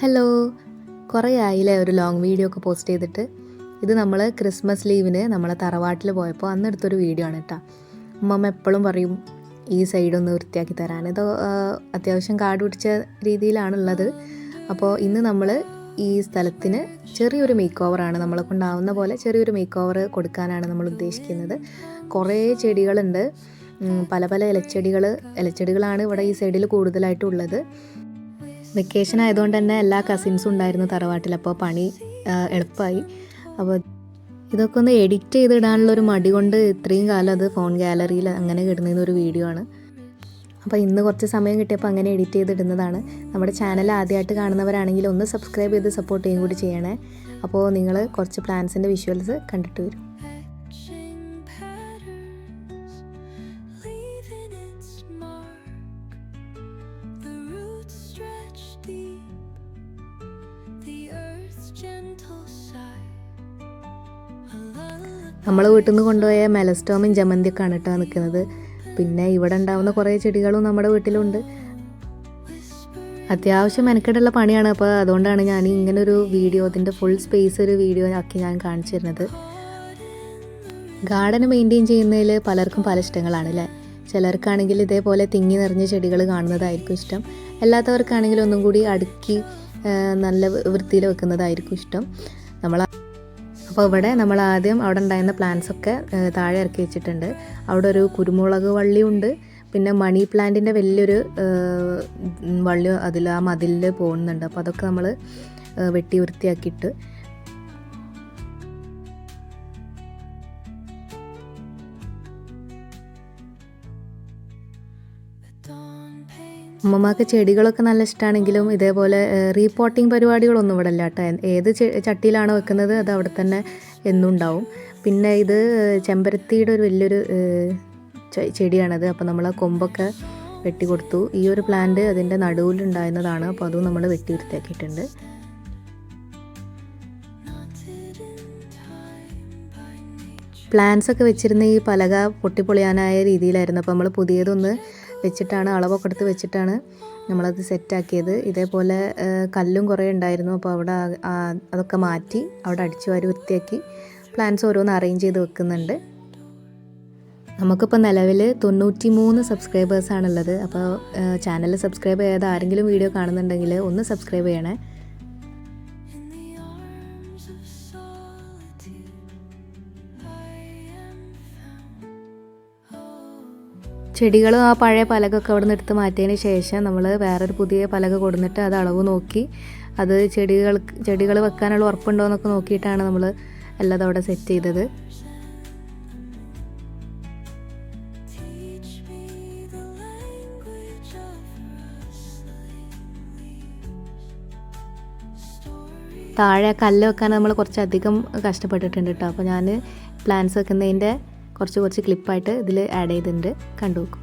Hello. കുറേ ആയില്ലേ ഒരു ലോങ് വീഡിയോ ഒക്കെ പോസ്റ്റ് ചെയ്തിട്ട്. ഇത് നമ്മൾ ക്രിസ്മസ് ലീവിന് നമ്മളെ തറവാട്ടിൽ പോയപ്പോൾ അന്ന് എടുത്തൊരു വീഡിയോ ആണ് കേട്ടോ അമ്മമ്മ എപ്പോഴും പറയും ഈ സൈഡൊന്ന് വൃത്തിയാക്കി തരാൻ. ഇത് അത്യാവശ്യം കാട് പിടിച്ച രീതിയിലാണുള്ളത്. അപ്പോൾ ഇന്ന് നമ്മൾ ഈ സ്ഥലത്തിന് ചെറിയൊരു മേക്ക് ഓവറാണ് നമ്മളെ കൊണ്ടാവുന്ന പോലെ ചെറിയൊരു മേക്ക് ഓവർ കൊടുക്കാനാണ് നമ്മൾ ഉദ്ദേശിക്കുന്നത്. കുറേ ചെടികളുണ്ട്. പല പല ഇലച്ചെടികൾ ഇലച്ചെടികളാണ് ഇവിടെ ഈ സൈഡിൽ കൂടുതലായിട്ടുള്ളത്. വെക്കേഷൻ ആയതുകൊണ്ട് തന്നെ എല്ലാ കസിൻസും ഉണ്ടായിരുന്നു തറവാട്ടിൽ. അപ്പോൾ പണി എളുപ്പമായി. അപ്പോൾ ഇതൊക്കെ ഒന്ന് എഡിറ്റ് ചെയ്തിടാനുള്ള ഒരു മടി കൊണ്ട് ഇത്രയും കാലം അത് ഫോൺ ഗാലറിയിൽ അങ്ങനെ കിടന്നിരുന്ന ഒരു വീഡിയോ ആണ്. അപ്പോൾ ഇന്ന് കുറച്ച് സമയം കിട്ടിയപ്പോൾ അങ്ങനെ എഡിറ്റ് ചെയ്തിടുന്നതാണ്. നമ്മുടെ ചാനൽ ആദ്യമായിട്ട് കാണുന്നവരാണെങ്കിൽ ഒന്ന് സബ്സ്ക്രൈബ് ചെയ്ത് സപ്പോർട്ട് ചെയ്യും കൂടി ചെയ്യണേ. അപ്പോൾ നിങ്ങൾ കുറച്ച് പ്ലാൻസിന്റെ വിഷ്വൽസ് കണ്ടിട്ട് വരും. നമ്മൾ വീട്ടിൽ നിന്ന് കൊണ്ടുപോയ മെലസ്റ്റോമും ജമന്തിയൊക്കെയാണ് കേട്ടോ നിൽക്കുന്നത്. പിന്നെ ഇവിടെ ഉണ്ടാവുന്ന കുറേ ചെടികളും നമ്മുടെ വീട്ടിലുണ്ട്. അത്യാവശ്യം മെനക്കെട്ടുള്ള പണിയാണ്. അപ്പോൾ അതുകൊണ്ടാണ് ഞാൻ ഇങ്ങനൊരു വീഡിയോ അതിന്റെ ഫുൾ സ്പേസ് ഒരു വീഡിയോ ആക്കി ഞാൻ കാണിച്ചു തരുന്നത് ഗാർഡൻ മെയിന്റെയിൻ ചെയ്യുന്നതിൽ പലർക്കും പല ഇഷ്ടങ്ങളാണ് അല്ലേ? ചിലർക്കാണെങ്കിൽ ഇതേപോലെ തിങ്ങി നിറഞ്ഞ ചെടികൾ കാണുന്നതായിരിക്കും ഇഷ്ടം. അല്ലാത്തവർക്കാണെങ്കിൽ ഒന്നും കൂടി അടുക്കി നല്ല വൃത്തിയിൽ വെക്കുന്നതായിരിക്കും ഇഷ്ടം. നമ്മൾ അപ്പോൾ ഇവിടെ നമ്മൾ ആദ്യം അവിടെ ഉണ്ടായിരുന്ന പ്ലാന്റ്സ് ഒക്കെ താഴെ ഇറക്കി വെച്ചിട്ടുണ്ട്. അവിടെ ഒരു കുരുമുളക് വള്ളിയുണ്ട് പിന്നെ മണി പ്ലാന്റിന്റെ വലിയൊരു വള്ളി അതിൽ ആ മതിലിൽ പോകുന്നുണ്ട്. അപ്പോൾ അതൊക്കെ നമ്മൾ വെട്ടി വൃത്തിയാക്കിയിട്ട് അമ്മമാർക്ക് ചെടികളൊക്കെ നല്ല ഇഷ്ടമാണെങ്കിലും ഇതേപോലെ റീപോട്ടിങ് പരിപാടികളൊന്നും ഇവിടെ ഇല്ല കേട്ടോ. ഏത് ചട്ടിയിലാണ് വെക്കുന്നത് അത് അവിടെ തന്നെ എന്നുണ്ടാവും പിന്നെ ഇത് ചെമ്പരത്തിയുടെ ഒരു വലിയൊരു ചെടിയാണത്. അപ്പോൾ നമ്മൾ ആ കൊമ്പൊക്കെ വെട്ടി കൊടുത്തു. ഈ ഒരു പ്ലാന്റ് അതിന്റെ നടുവിലുണ്ടായിരുന്നതാണ് അപ്പോൾ അതും നമ്മൾ വെട്ടി വൃത്തിയാക്കിയിട്ടുണ്ട്. പ്ലാന്റ്സ് ഒക്കെ വെച്ചിരുന്ന ഈ പലക പൊട്ടിപ്പൊളിയാനായ രീതിയിലായിരുന്നു. അപ്പോൾ നമ്മൾ പുതിയതൊന്ന് വെച്ചിട്ടാണ് അളവൊക്കെ എടുത്ത് വെച്ചിട്ടാണ് നമ്മളത് സെറ്റാക്കിയത്. ഇതേപോലെ കല്ലും കുറേ ഉണ്ടായിരുന്നു. അപ്പോൾ അവിടെ അതൊക്കെ മാറ്റി അവിടെ അടിച്ചു വാരി വൃത്തിയാക്കി പ്ലാന്റ്സ് ഓരോന്ന് അറേഞ്ച് ചെയ്ത് വെക്കുന്നുണ്ട്. നമുക്കിപ്പോൾ നിലവിൽ തൊണ്ണൂറ്റി മൂന്ന് സബ്സ്ക്രൈബേഴ്സാണുള്ളത്. അപ്പോൾ ചാനൽ സബ്സ്ക്രൈബ് ചെയ്യാതെ ആരെങ്കിലും വീഡിയോ കാണുന്നുണ്ടെങ്കിൽ ഒന്ന് സബ്സ്ക്രൈബ് ചെയ്യണേ. ചെടികളും ആ പഴയ പലകൊക്കെ അവിടെ നിന്ന് എടുത്ത് മാറ്റിയതിന് ശേഷം നമ്മൾ വേറൊരു പുതിയ പലക കൊടുന്നിട്ട് അത് അളവ് നോക്കി. അത് ചെടികൾക്ക് ചെടികൾ വെക്കാനുള്ള ഉറപ്പുണ്ടോ എന്നൊക്കെ നോക്കിയിട്ടാണ് നമ്മൾ എല്ലാം അവിടെ സെറ്റ് ചെയ്തത്. താഴെ കല്ല് വെക്കാൻ നമ്മൾ കുറച്ചധികം കഷ്ടപ്പെട്ടിട്ടുണ്ട് കേട്ടോ അപ്പോൾ ഞാൻ പ്ലാന്റ്സ് വെക്കുന്നതിന്റെ കുറച്ച് കുറച്ച് ക്ലിപ്പായിട്ട് ഇതിൽ ആഡ് ചെയ്തിട്ടുണ്ട്. കണ്ടു നോക്കും.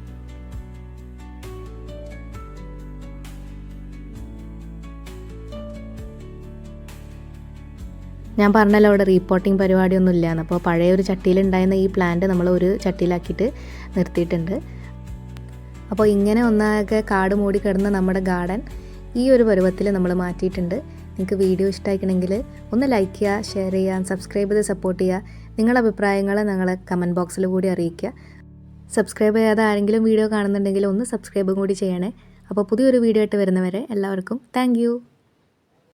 ഞാൻ പറഞ്ഞല്ലോ അവിടെ റീപോർട്ടിംഗ് പരിപാടിയൊന്നും ഇല്ലയെന്ന് അപ്പോൾ പഴയ ഒരു ചട്ടിയിലുണ്ടായിരുന്ന ഈ പ്ലാന്റ് നമ്മൾ ഒരു ചട്ടിയിലാക്കിയിട്ട് നിർത്തിയിട്ടുണ്ട്. അപ്പോൾ ഇങ്ങനെ ഒന്നാകെ കാട് മൂടി കിടന്ന നമ്മുടെ ഗാർഡൻ ഈ ഒരു പരുവത്തിൽ നമ്മൾ മാറ്റിയിട്ടുണ്ട്. നിങ്ങൾക്ക് വീഡിയോ ഇഷ്ടമായിക്കണമെങ്കിൽ ഒന്ന് ലൈക്ക് ചെയ്യുക ഷെയർ ചെയ്യുക സബ്സ്ക്രൈബ് ചെയ്ത് സപ്പോർട്ട് ചെയ്യുക. നിങ്ങളുടെ അഭിപ്രായങ്ങൾ ഞങ്ങളെ കമന്റ് ബോക്സിൽ കൂടി അറിയിക്കുക. സബ്സ്ക്രൈബ് ചെയ്യാതെ ആരെങ്കിലും വീഡിയോ കാണുന്നുണ്ടെങ്കിൽ ഒന്ന് സബ്സ്ക്രൈബും കൂടി ചെയ്യണേ. അപ്പോൾ പുതിയൊരു വീഡിയോ ആയിട്ട് വരുന്നവരെ എല്ലാവർക്കും താങ്ക്